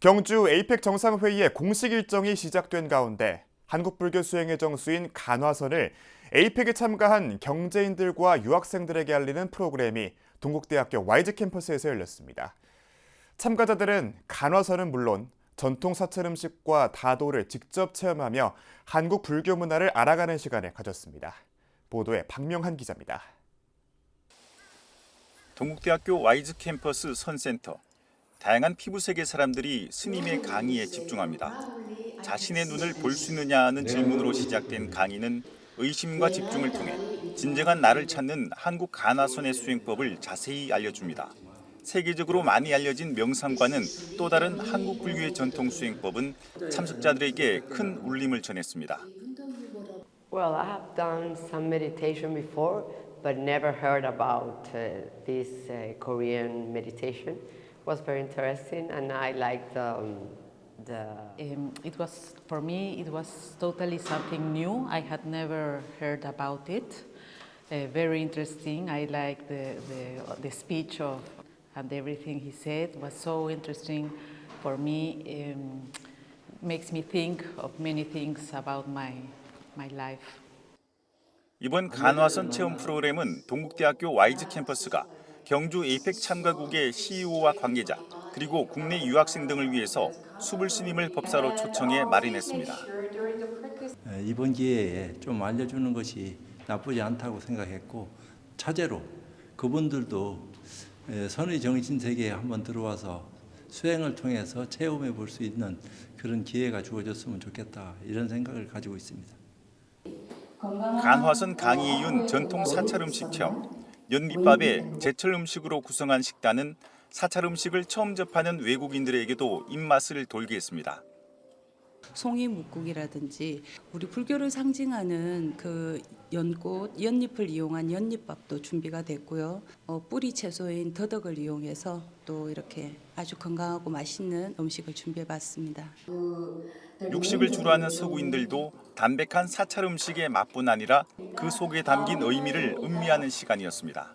경주 에이펙 정상회의의 공식 일정이 시작된 가운데 한국불교 수행의 정수인 간화선을 에이펙에 참가한 경제인들과 유학생들에게 알리는 프로그램이 동국대학교 YG 캠퍼스에서 열렸습니다. 참가자들은 간화선은 물론 전통 사찰 음식과 다도를 직접 체험하며 한국 불교 문화를 알아가는 시간을 가졌습니다. 보도에 박명한 기자입니다. 동국대학교 와이즈 캠퍼스 선센터. 다양한 피부색의 사람들이 스님의 강의에 집중합니다. 자신의 눈을 볼 수 있느냐는 질문으로 시작된 강의는 의심과 집중을 통해 진정한 나를 찾는 한국 가나선의 수행법을 자세히 알려줍니다. 세계적으로 많이 알려진 명상과는 또 다른 한국 불교의 전통 수행법은 참석자들에게 큰 울림을 전했습니다. Well, I have done some meditation before, but never heard about uh, this uh, Korean meditation. It was very interesting, and I liked um, the. Um, it was for me. It was totally something new. I had never heard about it. Uh, very interesting. I liked the, the the speech of and everything he said was so interesting for me. Um, makes me think of many things about my my life. 이번 간화선 체험 프로그램은 동국대학교 와이즈 캠퍼스가 경주 에이펙 참가국의 CEO와 관계자 그리고 국내 유학생 등을 위해서 수불 스님을 법사로 초청해 마련했습니다. 에, 이번 기회에 좀 알려주는 것이 나쁘지 않다고 생각했고 차제로 그분들도 에, 선의 정신 세계에 한번 들어와서 수행을 통해서 체험해 볼 수 있는 그런 기회가 주어졌으면 좋겠다 이런 생각을 가지고 있습니다. 간화선 이은 전통 사찰 음식 체험, 연밑밥에 제철 음식으로 구성한 식단은 사찰 음식을 처음 접하는 외국인들에게도 입맛을 돌게 했습니다. 송이 묵국이라든지 우리 불교를 상징하는 그 연꽃, 연잎을 이용한 연잎밥도 준비가 됐고요. 어, 뿌리 채소인 더덕을 이용해서 또 이렇게 아주 건강하고 맛있는 음식을 준비해봤습니다. 육식을 주로 하는 서구인들도 담백한 사찰 음식의 맛뿐 아니라 그 속에 담긴 의미를 음미하는 시간이었습니다.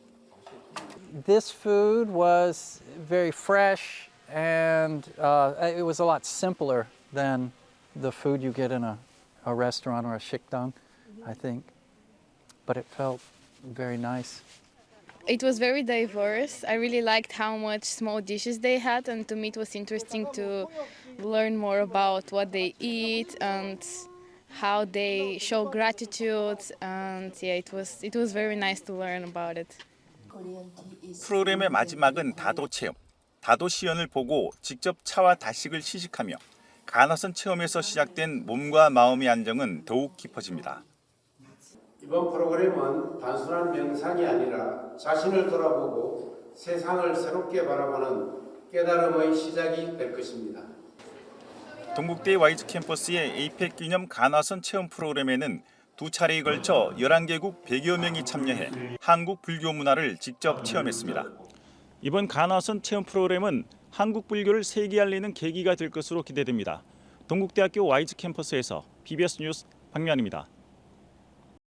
this food was very fresh and uh, it was a lot simpler than the food you get in a, a restaurant or a shikdang, I think. But it felt very nice. It was very diverse. I really liked how much small dishes they had, and to me it was interesting to learn more about what they eat and how they show gratitude. And yeah, it was it was very nice to learn about it. 프로그램의 마지막은 다도 체험. 다도 시연을 보고 직접 차와 다식을 시식하며 간화선 체험에서 시작된 몸과 마음의 안정은 더욱 깊어집니다. 이번 프로그램은 단순한 명상이 아니라 자신을 돌아보고 세상을 새롭게 바라보는 깨달음의 시작이 될 것입니다. 동국대 와이즈 캠퍼스의 에이펙 기념 간화선 체험 프로그램에는 두 차례에 걸쳐 11개국 100여 명이 참여해 한국 불교 문화를 직접 체험했습니다. 이번 간화선 체험 프로그램은 한국 불교를 세계에 알리는 계기가 될 것으로 기대됩니다. 동국대학교 와이즈 캠퍼스에서 BBS 뉴스 박면입니다.